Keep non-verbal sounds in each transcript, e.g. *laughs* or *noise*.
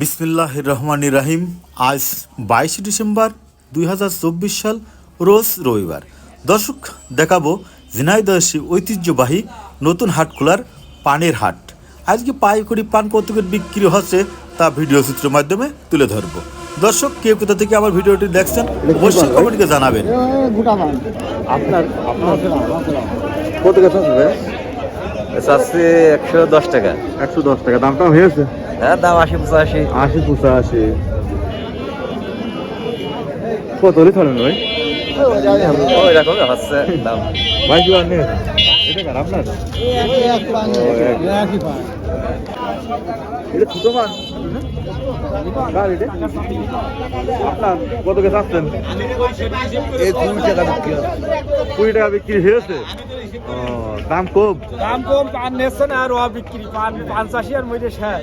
বিসমিল্লাহ রহমান রাহিম। আজ বাইশে ডিসেম্বর দুই হাজার চব্বিশ সাল রোজ রবিবার। দর্শক দেখাবো ঝিনাইদহসী ঐতিহ্যবাহী নতুন হাট খোলার পানের হাট। আজকে পাইকারি পান কতকের বিক্রি হচ্ছে তা ভিডিও চিত্রের মাধ্যমে তুলে ধরবো। দর্শক কে কোথা থেকে আমার ভিডিওটি দেখছেন অবশ্যই কমেন্টকে জানাবেন। আপনার কত একশো দশ টাকা। একশো দশ টাকা। দামটা হয়েছে? হ্যাঁ দাম আশি পঁচাশি। আশি পঁচাশি। কত হলে ধরেন ভাই? ওই রকম হচ্ছে দাম। ভাই কি আনে এটা কার আপনার? এটা ছোট কার এটা? আপনার কত আসছেন এই কুড়ি টাকা বিক্রি কুড়ি টাকা বিক্রি হয়েছে? দাম কম। দাম কম পান আর ও বিক্রি পান পঞ্চাশি আর মধ্যে শেষ।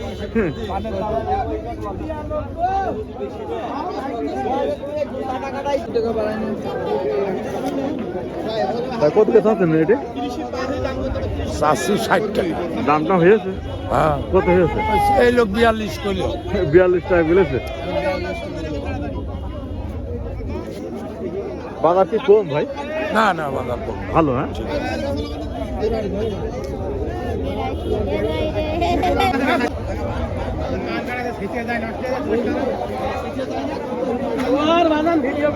কত আসছেন এটা চারশো ষাট টাকা। দামটা হয়েছে। হ্যাঁ। কত হয়েছে? এই লোক বিয়াল্লিশ করল বিয়াল্লিশ টাকা বলেছে? বাজার কি কম ভাই? না না বাজার কম। ভালো হ্যাঁ? *laughs* ভিডিও